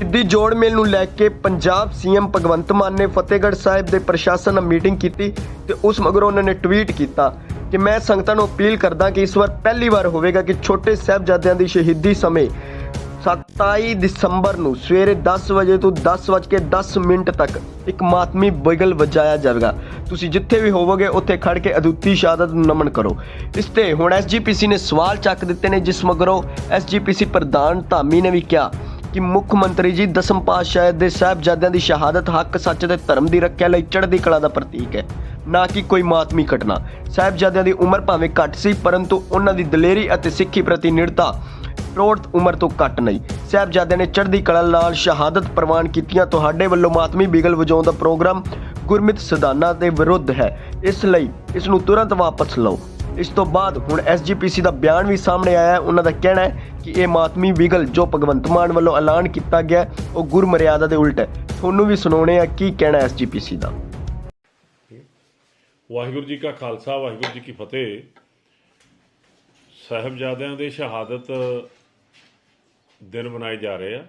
ਸਿੱਧੀ ਜੋੜ ਮੇਲ ਨੂੰ ਲੈ ਕੇ ਪੰਜਾਬ ਸੀਐਮ ਭਗਵੰਤ ਮਾਨ ਨੇ ਫਤਿਹਗੜ੍ਹ ਸਾਹਿਬ ਦੇ ਪ੍ਰਸ਼ਾਸਨ ਨਾਲ ਮੀਟਿੰਗ ਕੀਤੀ ਤੇ ਉਸ ਮਗਰੋਂ ਉਹਨਾਂ ਨੇ ਟਵੀਟ ਕੀਤਾ ਕਿ ਮੈਂ ਸੰਗਤਾਂ ਨੂੰ ਅਪੀਲ ਕਰਦਾ ਕਿ ਇਸ ਵਾਰ ਪਹਿਲੀ ਵਾਰ ਹੋਵੇਗਾ ਕਿ ਛੋਟੇ ਸਾਹਿਬਜ਼ਾਦਿਆਂ ਦੀ ਸ਼ਹੀਦੀ ਸਮੇਂ 27 ਦਸੰਬਰ ਨੂੰ ਸਵੇਰੇ 10 ਵਜੇ ਤੋਂ 10:10 ਮਿੰਟ ਤੱਕ ਇੱਕ ਮਾਤਮੀ ਬਿਗਲ ਵਜਾਇਆ ਜਾਵੇਗਾ। ਤੁਸੀਂ ਜਿੱਥੇ ਵੀ ਹੋਵੋਗੇ, ਉੱਥੇ ਖੜ ਕੇ ਅਦੁੱਤੀ ਸ਼ਹਾਦਤ ਨੂੰ ਨਮਨ ਕਰੋ। ਇਸ ਤੇ ਹੁਣ ਐਸਜੀਪੀਸੀ ਨੇ ਸਵਾਲ ਚੱਕ ਦਿੱਤੇ ਨੇ, ਜਿਸ ਮਗਰੋਂ ਐਸਜੀਪੀਸੀ ਪ੍ਰਧਾਨ ਧਾਮੀ ਨੇ ਵੀ ਕਿਹਾ ਕਿ ਮੁੱਖ ਮੰਤਰੀ ਜੀ ਦਸਮ ਪਾਤਸ਼ਾਹ ਦੇ ਸਾਹਿਬਜ਼ਾਦਿਆਂ ਦੀ ਸ਼ਹਾਦਤ ਹੱਕ, ਸੱਚ ਤੇ ਧਰਮ ਦੀ ਰੱਖਿਆ ਲਈ ਚੜ੍ਹਦੀ ਕਲਾ ਦਾ ਪ੍ਰਤੀਕ ਹੈ। ਨਾ ਕਿ ਕੋਈ ਮਾਤਮੀ ਘਟਨਾ। ਸਾਹਿਬਜ਼ਾਦਿਆਂ ਦੀ ਉਮਰ ਭਾਵੇਂ ਘੱਟ ਸੀ, ਪਰੰਤੂ ਉਹਨਾਂ ਦੀ ਦਲੇਰੀ ਅਤੇ ਸਿੱਖੀ ਪ੍ਰਤੀ ਨਿਰਤਾ ਪ੍ਰੋੜਤ ਉਮਰ ਤੋਂ ਘੱਟ ਨਹੀਂ। ਸਾਹਿਬਜ਼ਾਦਿਆਂ ਨੇ ਚੜ੍ਹਦੀ ਕਲਾ ਨਾਲ ਸ਼ਹਾਦਤ ਪ੍ਰਵਾਨ ਕੀਤੀਆਂ। ਤੁਹਾਡੇ ਵੱਲੋਂ ਮਾਤਮੀ ਬਿਗਲ ਵਜਾਉਣ ਦਾ ਪ੍ਰੋਗਰਾਮ ਗੁਰਮਿਤ ਸਿਧਾਂਤਾਂ ਦੇ ਵਿਰੁੱਧ ਹੈ। ਇਸ ਲਈ ਇਸ ਨੂੰ ਤੁਰੰਤ ਵਾਪਸ ਲਓ। ਇਸ ਤੋਂ ਬਾਅਦ ਹੁਣ ਐਸਜੀਪੀਸੀ ਦਾ ਬਿਆਨ ਵੀ ਸਾਹਮਣੇ ਆਇਆ ਹੈ। ਉਹਨਾਂ ਦਾ ਕਹਿਣਾ ਹੈ ਕਿ ਇਹ ਮਾਤਮੀ ਵਿਗਲ ਜੋ ਭਗਵੰਤ ਮਾਨ ਵੱਲੋਂ ਐਲਾਨ ਕੀਤਾ ਗਿਆ ਉਹ ਗੁਰਮਰਿਆਦਾ ਦੇ ਉਲਟ ਹੈ। ਤੁਹਾਨੂੰ ਵੀ ਸੁਣਾਉਣੇ ਆ ਕੀ ਕਹਿਣਾ ਐਸਜੀਪੀਸੀ ਦਾ। ਵਾਹਿਗੁਰੂ ਜੀ ਕਾ ਖਾਲਸਾ, ਵਾਹਿਗੁਰੂ ਜੀ ਕੀ ਫਤਿਹ। ਸਾਹਿਬਜ਼ਾਦਿਆਂ ਦੇ ਸ਼ਹਾਦਤ ਦਿਨ ਮਨਾਏ ਜਾ ਰਹੇ ਆ।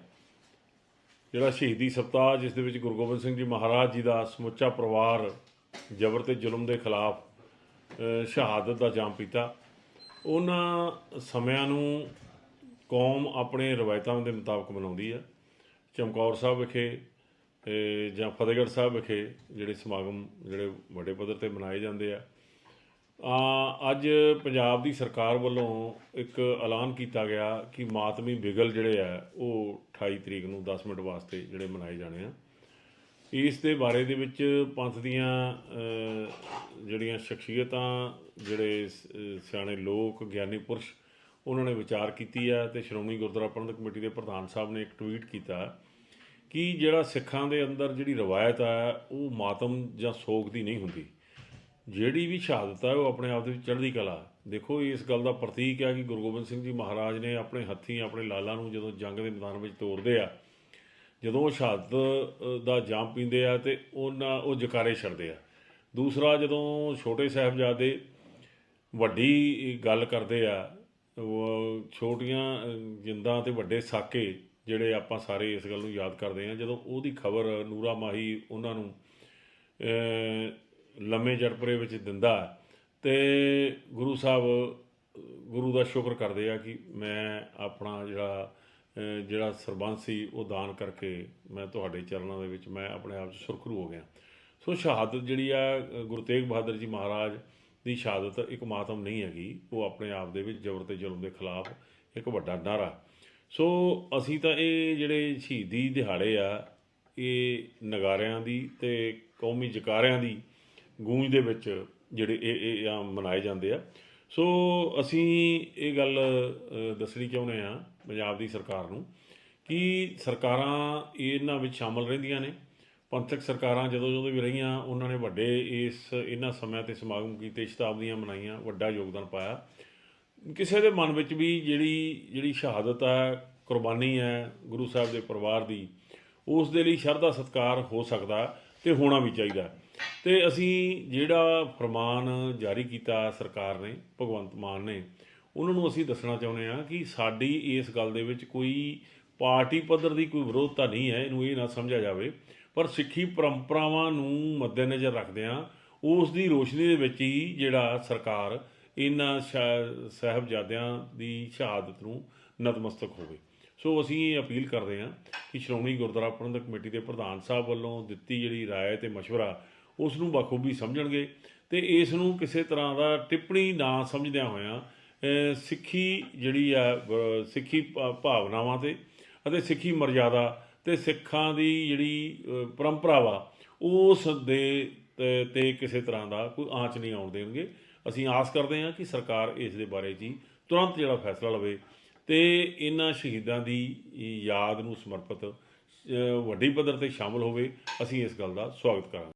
ਜਿਹੜਾ ਸ਼ਹੀਦੀ ਸਪਤਾਹ, ਜਿਸ ਦੇ ਵਿੱਚ ਗੁਰੂ ਗੋਬਿੰਦ ਸਿੰਘ ਜੀ ਮਹਾਰਾਜ ਜੀ ਦਾ ਸਮੁੱਚਾ ਪਰਿਵਾਰ ਜ਼ਬਰ ਤੇ ਜ਼ੁਲਮ ਦੇ ਖਿਲਾਫ ਸ਼ਹਾਦਤ ਦਾ ਜਾਮ ਪੀਤਾ। ਉਹਨਾਂ ਸਮਿਆਂ ਨੂੰ ਕੌਮ ਆਪਣੇ ਰਵਾਇਤਾਂ ਦੇ ਮੁਤਾਬਕ ਮਨਾਉਂਦੀ ਹੈ। ਚਮਕੌਰ ਸਾਹਿਬ ਵਿਖੇ ਜਾਂ ਫਤਿਹਗੜ੍ਹ ਸਾਹਿਬ ਵਿਖੇ ਜਿਹੜੇ ਸਮਾਗਮ ਜਿਹੜੇ ਵੱਡੇ ਪੱਧਰ ਤੇ ਮਨਾਏ ਜਾਂਦੇ ਆ। ਆ ਅੱਜ ਪੰਜਾਬ ਦੀ ਸਰਕਾਰ ਵੱਲੋਂ ਇੱਕ ਐਲਾਨ ਕੀਤਾ ਗਿਆ ਕਿ ਮਾਤਮੀ ਬਿਗਲ ਜਿਹੜੇ ਆ, ਉਹ 28 ਤਰੀਕ ਨੂੰ 10 ਮਿੰਟ ਵਾਸਤੇ ਜਿਹੜੇ ਮਨਾਏ ਜਾਣੇ ਆ। ਇਸ ਦੇ ਬਾਰੇ ਦੇ ਵਿੱਚ ਪੰਥ ਦੀਆਂ ਜਿਹੜੀਆਂ ਸ਼ਖਸੀਅਤਾਂ, ਜਿਹੜੇ ਸ- ਸਿਆਣੇ ਲੋਕ, ਗਿਆਨੀ ਪੁਰਸ਼, ਉਹਨਾਂ ਨੇ ਵਿਚਾਰ ਕੀਤੀ ਹੈ ਤੇ ਸ਼੍ਰੋਮਣੀ ਗੁਰਦੁਆਰਾ ਪ੍ਰਬੰਧਕ ਕਮੇਟੀ ਦੇ ਪ੍ਰਧਾਨ ਸਾਹਿਬ ਨੇ ਇੱਕ ਟਵੀਟ ਕੀਤਾ ਕਿ ਜਿਹੜਾ ਸਿੱਖਾਂ ਦੇ ਅੰਦਰ ਜਿਹੜੀ ਰਵਾਇਤ ਹੈ ਉਹ ਮਾਤਮ ਜਾਂ ਸੋਗ ਦੀ ਨਹੀਂ ਹੁੰਦੀ। ਜਿਹੜੀ ਵੀ ਸ਼ਹਾਦਤ ਹੈ ਉਹ ਆਪਣੇ ਆਪ ਦੇ ਵਿੱਚ ਚੜ੍ਹਦੀ ਕਲਾ। ਦੇਖੋ, ਇਸ ਗੱਲ ਦਾ ਪ੍ਰਤੀਕ ਹੈ ਕਿ ਗੁਰੂ ਗੋਬਿੰਦ ਸਿੰਘ ਜੀ ਮਹਾਰਾਜ ਨੇ ਆਪਣੇ ਹੱਥੀਂ, ਆਪਣੇ ਲਾਲਾਂ ਨੂੰ ਜਦੋਂ ਜੰਗ ਦੇ ਮੈਦਾਨ ਵਿੱਚ ਤੋਰਦੇ ਆ ਜਦੋਂ ਉਹ ਸ਼ਹਾਦਤ ਦਾ ਜਾਮ ਪੀਂਦੇ ਆ ਤੇ ਉਹਨਾਂ, ਉਹ ਜਕਾਰੇ ਛੱਡਦੇ ਆ। ਦੂਸਰਾ, ਜਦੋਂ ਛੋਟੇ ਸਾਹਿਬਜ਼ਾਦੇ ਵੱਡੀ ਗੱਲ ਕਰਦੇ ਆ, ਉਹ ਛੋਟੀਆਂ ਜਿੰਦਾਂ ਤੇ ਵੱਡੇ ਸਾਕੇ ਜਿਹੜੇ ਆਪਾਂ ਸਾਰੇ ਇਸ ਗੱਲ ਨੂੰ ਯਾਦ ਕਰਦੇ ਆ, ਜਦੋਂ ਉਹਦੀ ਖਬਰ ਨੂਰਾ ਮਾਹੀ ਉਹਨਾਂ ਨੂੰ ਲੰਮੇ ਜੜਪਰੇ ਵਿੱਚ ਦਿੰਦਾ ਹੈ ਤੇ ਗੁਰੂ ਸਾਹਿਬ, ਗੁਰੂ ਦਾ ਸ਼ੁਕਰ ਕਰਦੇ ਆ ਕਿ ਮੈਂ ਆਪਣਾ ਜਿਹੜਾ ਜਿਹੜਾ ਸਰਬੰਸ ਸੀ, ਉਹ ਦਾਨ ਕਰਕੇ ਮੈਂ ਤੁਹਾਡੇ ਚਰਨਾਂ ਦੇ ਵਿੱਚ ਮੈਂ ਆਪਣੇ ਆਪ 'ਚ ਸੁਰਖਰੂ ਹੋ ਗਿਆ। ਸੋ ਸ਼ਹਾਦਤ ਜਿਹੜੀ ਆ ਗੁਰੂ ਤੇਗ ਬਹਾਦਰ ਜੀ ਮਹਾਰਾਜ ਦੀ ਸ਼ਹਾਦਤ ਇੱਕ ਮਾਤਮ ਨਹੀਂ ਹੈਗੀ, ਉਹ ਆਪਣੇ ਆਪ ਦੇ ਵਿੱਚ ਜ਼ਬਰ ਤੇ ਜ਼ੁਲਮ ਦੇ ਖਿਲਾਫ ਇੱਕ ਵੱਡਾ ਨਾਰਾ। ਸੋ ਅਸੀਂ ਤਾਂ ਇਹ ਜਿਹੜੇ ਸ਼ਹੀਦੀ ਦਿਹਾੜੇ ਆ, ਇਹ ਨਗਾਰਿਆਂ ਦੀ ਤੇ ਕੌਮੀ ਜਕਾਰਿਆਂ ਦੀ ਗੂੰਜ ਦੇ ਵਿੱਚ ਜਿਹੜੇ ਇਹ ਇਹ ਆ ਮਨਾਏ ਜਾਂਦੇ ਆ। ਸੋ ਅਸੀਂ ਇਹ ਗੱਲ ਦੱਸਣੀ ਚਾਹੁੰਦੇ ਆ ਪੰਜਾਬ ਦੀ ਸਰਕਾਰ ਨੂੰ ਕਿ ਸਰਕਾਰਾਂ ਇਹਨਾਂ ਵਿੱਚ ਸ਼ਾਮਲ ਰਹਿੰਦੀਆਂ ਨੇ। ਪੰਥਕ ਸਰਕਾਰਾਂ ਜਦੋਂ ਜਦੋਂ ਵੀ ਰਹੀਆਂ, ਉਹਨਾਂ ਨੇ ਵੱਡੇ ਇਸ ਇਹਨਾਂ ਸਮਿਆਂ ਤੇ ਸਮਾਗਮ ਕੀਤੇ, ਸ਼ਤਾਬਦੀਆਂ ਮਨਾਈਆਂ, ਵੱਡਾ ਯੋਗਦਾਨ ਪਾਇਆ। ਕਿਸੇ ਦੇ ਮਨ ਵਿੱਚ ਵੀ ਜਿਹੜੀ ਜਿਹੜੀ ਸ਼ਹਾਦਤ ਹੈ, ਕੁਰਬਾਨੀ ਹੈ ਗੁਰੂ ਸਾਹਿਬ ਦੇ ਪਰਿਵਾਰ ਦੀ, ਉਸ ਦੇ ਲਈ ਸ਼ਰਧਾ ਸਤਕਾਰ ਹੋ ਸਕਦਾ ਤੇ ਹੋਣਾ ਵੀ ਚਾਹੀਦਾ। ਤੇ ਅਸੀਂ ਜਿਹੜਾ ਫਰਮਾਨ ਜਾਰੀ ਕੀਤਾ ਸਰਕਾਰ ਨੇ ਭਗਵੰਤ ਮਾਨ ਨੇ ਉਹਨਾਂ ਨੂੰ ਅਸੀਂ ਦੱਸਣਾ ਚਾਹੁੰਦੇ ਹਾਂ ਕਿ ਸਾਡੀ ਇਸ ਗੱਲ ਦੇ ਵਿੱਚ ਕੋਈ ਪਾਰਟੀ ਪੱਧਰ ਦੀ ਕੋਈ ਵਿਰੋਧਤਾ ਨਹੀਂ ਹੈ ਇਹਨੂੰ ਇਹ ਨਾ ਸਮਝਿਆ ਜਾਵੇ ਪਰ ਸਿੱਖੀ ਪਰੰਪਰਾਵਾਂ ਨੂੰ ਮੱਦੇਨਜ਼ਰ ਰੱਖਦਿਆਂ ਉਸ ਦੀ ਰੋਸ਼ਨੀ ਦੇ ਵਿੱਚ ਹੀ ਜਿਹੜਾ ਸਰਕਾਰ ਇਹਨਾਂ ਸ਼ਾ- ਸਾਹਿਬਜ਼ਾਦਿਆਂ ਦੀ ਸ਼ਹਾਦਤ ਨੂੰ ਨਤਮਸਤਕ ਹੋਵੇ ਸੋ ਅਸੀਂ ਇਹ ਅਪੀਲ ਕਰਦੇ ਹਾਂ ਕਿ ਸ਼੍ਰੋਮਣੀ ਗੁਰਦੁਆਰਾ ਪ੍ਰਬੰਧਕ ਕਮੇਟੀ ਦੇ ਪ੍ਰਧਾਨ ਸਾਹਿਬ ਵੱਲੋਂ ਦਿੱਤੀ ਜਿਹੜੀ رائے ਤੇ مشورہ ਉਸ ਨੂੰ ਬਖੂਬੀ ਸਮਝਣਗੇ ਤੇ ਇਸ ਨੂੰ ਕਿਸੇ ਤਰ੍ਹਾਂ ਦਾ ਟਿੱਪਣੀ ਨਾ ਸਮਝਦਿਆਂ ਹੋਇਆਂ ਸਿੱਖੀ ਜਿਹੜੀ ਆ ਸਿੱਖੀ ਭਾ- ਭਾਵਨਾਵਾਂ ਤੇ ਅਤੇ ਸਿੱਖੀ ਮਰਜ਼ਾਦਾ ਤੇ ਸਿੱਖਾਂ ਦੀ ਜਿਹੜੀ ਪਰੰਪਰਾ ਵਾ ਉਸ ਦੇ ਤੇ- ਕਿਸੇ ਤਰ੍ਹਾਂ ਦਾ ਕੋਈ ਆਂਚ ਨਹੀਂ ਆਉਣ ਦੇਣਗੇ। ਅਸੀਂ ਆਸ ਕਰਦੇ ਹਾਂ ਕਿ ਸਰਕਾਰ ਇਸ ਦੇ ਬਾਰੇ ਜੀ ਤੁਰੰਤ ਜਿਹੜਾ ਫੈਸਲਾ ਲਵੇ ਤੇ ਇਹਨਾਂ ਸ਼ਹੀਦਾਂ ਦੀ ਯਾਦ ਨੂੰ ਸਮਰਪਿਤ ਵੱਡੀ ਪੱਧਰ ਤੇ ਸ਼ਾਮਲ ਹੋਵੇ। ਅਸੀਂ ਇਸ ਗੱਲ ਦਾ ਸਵਾਗਤ ਕਰਾਂਗੇ।